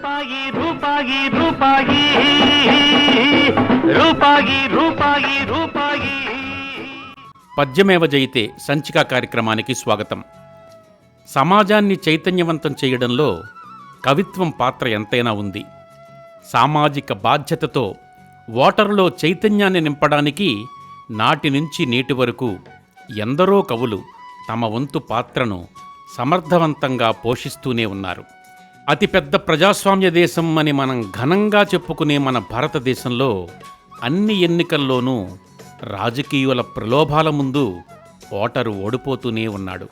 రూపాయి రూపాయి రూపాయి. రూపాయి రూపాయి రూపాయి. పద్యమేవ జయితే సంచిక కార్యక్రమానికి స్వాగతం. సమాజాన్ని చైతన్యవంతం చేయడంలో కవిత్వం పాత్ర ఎంతైనా ఉంది. సామాజిక బాధ్యతతో ఓటరులో చైతన్యాన్ని నింపడానికి నాటి నుంచి నేటి వరకు ఎందరో కవులు తమ వంతు పాత్రను సమర్థవంతంగా పోషిస్తూనే ఉన్నారు. అతిపెద్ద ప్రజాస్వామ్య దేశం అని మనం ఘనంగా చెప్పుకునే మన భారతదేశంలో అన్ని ఎన్నికల్లోనూ రాజకీయుల ప్రలోభాల ముందు ఓటరు ఓడిపోతూనే ఉన్నాడు.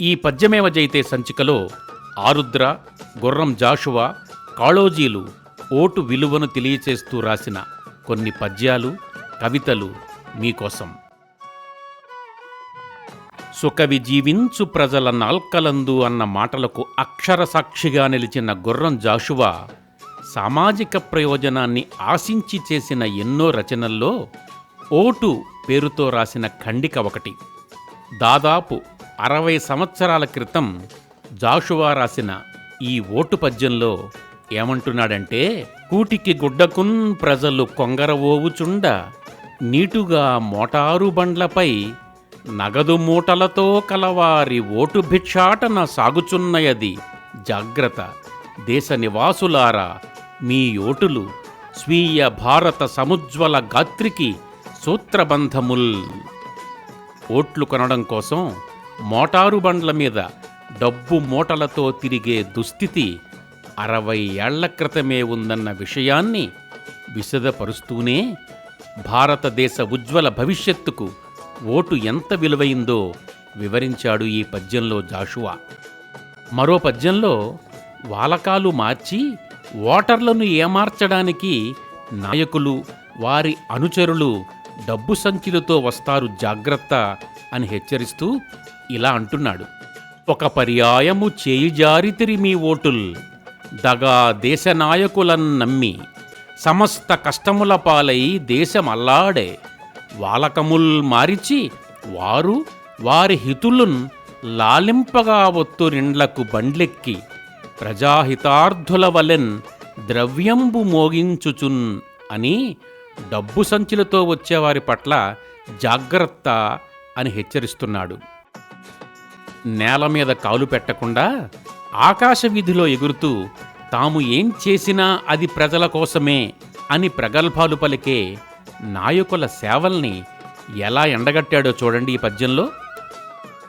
ఈ పద్యమేవ జైతే సంచికలో ఆరుద్ర గుర్రం జాషువా కాళోజీలు ఓటు విలువను తెలియచేస్తూ రాసిన కొన్ని పద్యాలు కవితలు మీకోసం. సుకవి జీవించు ప్రజల నాల్కలందు అన్న మాటలకు అక్షర సాక్షిగా నిలిచిన గుర్రం జాషువా సామాజిక ప్రయోజనాన్ని ఆశించి చేసిన ఎన్నో రచనల్లో ఓటు పేరుతో రాసిన ఖండిక ఒకటి. దాదాపు అరవై సంవత్సరాల క్రితం జాషువా రాసిన ఈ ఓటు పద్యంలో ఏమంటున్నాడంటే కూటికి గుడ్డకున్ ప్రజలు కొంగరవోవుచుండ నీటుగా మోటారు బండ్లపై నగదు మూటలతో కలవారి ఓటు భిక్షాటన సాగుచున్నయది. జాగ్రత్త. దేశ నివాసులారా మీ ఓటులు స్వీయ భారత సముజ్వల గాత్రికి సూత్రబంధముల్. ఓట్లు కొనడం కోసం మోటారు బండ్ల మీద డబ్బు మూటలతో తిరిగే దుస్థితి అరవై ఏళ్ళ క్రితమే ఉందన్న విషయాన్ని విశదపరుస్తూనే భారతదేశ ఉజ్వల భవిష్యత్తుకు ఓటు ఎంత విలువైందో వివరించాడు ఈ పద్యంలో జాషువా. మరో పద్యంలో వాలకాలు మార్చి ఓటర్లను ఏమార్చడానికి నాయకులు వారి అనుచరులు డబ్బు సంచులతో వస్తారు జాగ్రత్త అని హెచ్చరిస్తూ ఇలా అంటున్నాడు. ఒక పర్యాయము చేయిజారితిరి మీ ఓటుల్ దగా దేశ నాయకులన్ నమ్మి సమస్త కష్టముల పాలై దేశమల్లాడే వాలకముల్ మారిచి వారు వారి హితులున్ లాలింపగా ఒత్తురిండ్లకు బండ్లెక్కి ప్రజాహితార్థుల వలెన్ ద్రవ్యంబు మోగించుచున్ అని డబ్బు సంచులతో వచ్చేవారి పట్ల జాగ్రత్త అని హెచ్చరిస్తున్నాడు. నేల మీద కాలు పెట్టకుండా ఆకాశ వీధిలో ఎగురుతూ తాము ఏం చేసినా అది ప్రజల కోసమే అని ప్రగల్భాలు పలికే నాయకుల సేవల్ని ఎలా ఎండగట్టాడో చూడండి ఈ పద్యంలో.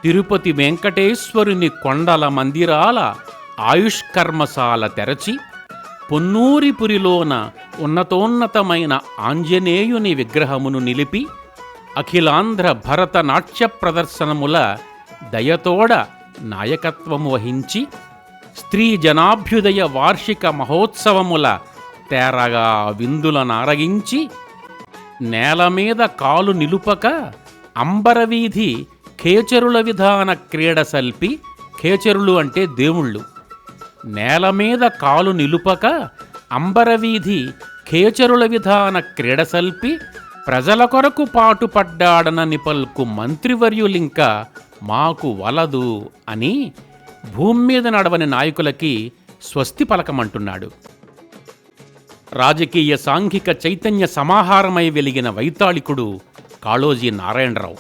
తిరుపతి వెంకటేశ్వరుని కొండల మందిరాల ఆయుష్కర్మశాల తెరచి పొన్నూరిపురిలోన ఉన్నతోన్నతమైన ఆంజనేయుని విగ్రహమును నిలిపి అఖిలాంధ్ర భరతనాట్య ప్రదర్శనముల దయతోడ నాయకత్వము వహించి స్త్రీ జనాభ్యుదయ వార్షిక మహోత్సవముల తేరగా విందుల నారగించి నేల మీద కాలు నిలుపక అంబరవీధి ఖేచరుల విధాన క్రీడ సల్పి ఖేచరులు అంటే దేవుళ్ళు. నేల మీద కాలు నిలుపక అంబరవీధి ఖేచరుల విధాన క్రీడ సల్పి ప్రజల కొరకు పాటుపడ్డాడన నిపల్కు మంత్రివర్యులింకా మాకు వలదు అని భూమి మీద నడవని నాయకులకి స్వస్తి పలకమంటున్నాడు. రాజకీయ సాంఘిక చైతన్య సమాహారమై వెలిగిన వైతాళికుడు కాళోజీ నారాయణరావు.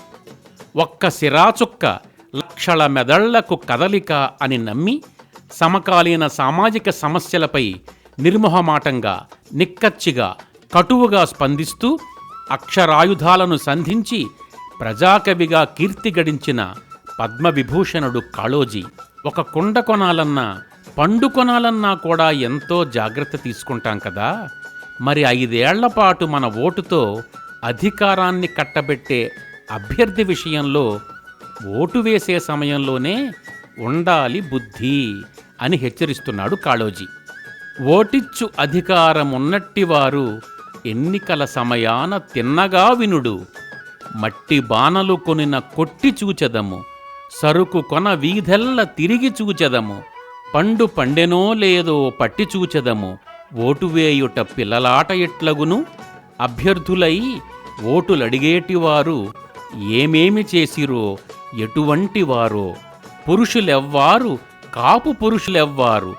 ఒక్క సిరాచుక్క లక్షల మెదళ్ళకు కదలిక అని నమ్మి సమకాలీన సామాజిక సమస్యలపై నిర్మోహమాటంగా నిక్కచ్చిగా కటువుగా స్పందిస్తూ అక్షరాయుధాలను సంధించి ప్రజాకవిగా కీర్తి గడించిన పద్మవిభూషణుడు కాళోజీ. ఒక కుండ కొనాలన్నా పండు కొనాలన్నా కూడా ఎంతో జాగ్రత్త తీసుకుంటాం కదా. మరి ఐదేళ్ళ పాటు మన ఓటుతో అధికారాన్ని కట్టబెట్టే అభ్యర్థి విషయంలో ఓటు వేసే సమయంలోనే ఉండాలి బుద్ధి అని హెచ్చరిస్తున్నాడు కాళోజీ. ఓటిచ్చు అధికారమున్నట్టివారు ఎన్నికల సమయాన తిన్నగా వినుడు. మట్టి బాణలు కొనిన కొట్టి చూచెదము. సరుకు కొన వీధెల్ల తిరిగి చూచెదము. పండు పండెనో లేదో పట్టి చూచెదము. ఓటు వేయుట పిల్లలాట ఎట్లగును? అభ్యర్థులై ఓటులడిగేటివారు ఏమేమి చేసిరో ఎటువంటి వారో పురుషులెవ్వారు కాపు పురుషులెవ్వారు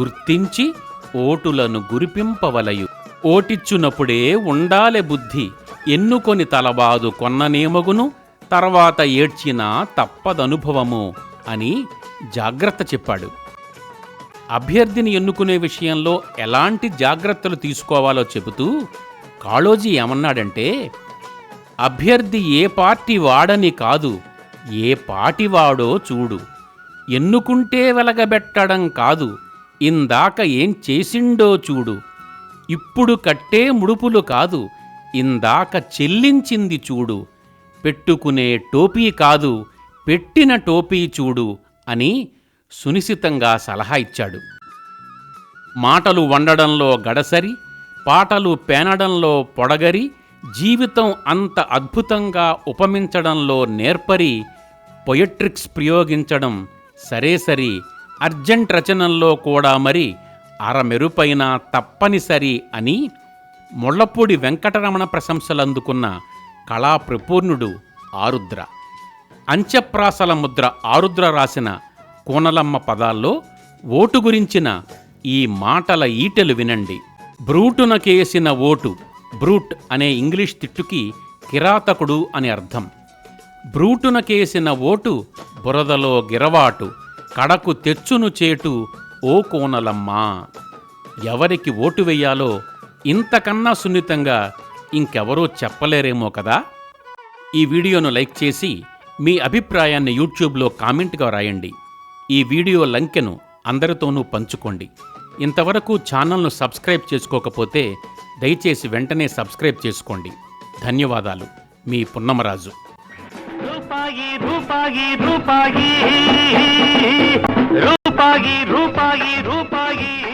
గుర్తించి ఓటులను గురిపింపవలయు. ఓటిచ్చునప్పుడే ఉండాలె బుద్ధి. ఎన్నుకొని తలబాదు కొన్ననేమగును? తర్వాత ఏడ్చినా తప్పదనుభవము అని జాగ్రత్త చెప్పాడు. అభ్యర్థిని ఎన్నుకునే విషయంలో ఎలాంటి జాగ్రత్తలు తీసుకోవాలో చెబుతూ కాళోజీ ఏమన్నాడంటే అభ్యర్థి ఏ పార్టీ వాడని కాదు ఏ పాటి వాడో చూడు. ఎన్నుకుంటే వెలగబెట్టడం కాదు ఇందాక ఏం చేసిండో చూడు. ఇప్పుడు కట్టే ముడుపులు కాదు ఇందాక చెల్లించింది చూడు. పెట్టుకునే టోపీ కాదు పెట్టిన టోపీ చూడు అని సునిశితంగా సలహా ఇచ్చాడు. మాటలు వండడంలో గడసరి పాటలు పేనడంలో పొడగరి జీవితం అంత అద్భుతంగా ఉపమించడంలో నేర్పరి పొయట్రిక్స్ ప్రయోగించడం సరేసరి అర్జెంట్ రచనల్లో కూడా మరి అరమెరుపైన తప్పనిసరి అని ముళ్ళపూడి వెంకటరమణ ప్రశంసలందుకున్న కళాప్రపూర్ణుడు ఆరుద్ర. అంత్యప్రాసల ముద్ర ఆరుద్ర రాసిన కోనలమ్మ పదాల్లో ఓటు గురించిన ఈ మాటల ఈటెలు వినండి. బ్రూటునకేసిన ఓటు బ్రూట్ అనే ఇంగ్లీష్ తిట్టుకి కిరాతకుడు అని అర్థం. బ్రూటునకేసిన ఓటు బురదలో గిరవాటు కడకు తెచ్చును చేటు ఓ కోనలమ్మా. ఎవరికి ఓటు వెయ్యాలో ఇంతకన్నా సున్నితంగా ఇంకెవరూ చెప్పలేరేమో కదా? ఈ వీడియోను లైక్ చేసి మీ అభిప్రాయాన్ని యూట్యూబ్లో కామెంట్గా రాయండి. ఈ వీడియో లంకెను అందరితోనూ పంచుకోండి. ఇంతవరకు ఛానల్ను సబ్స్క్రైబ్ చేసుకోకపోతే దయచేసి వెంటనే సబ్స్క్రైబ్ చేసుకోండి. ధన్యవాదాలు. మీ పున్నమరాజు. రూపాయి రూపాయి రూపాయి. రూపాయి రూపాయి రూపాయి.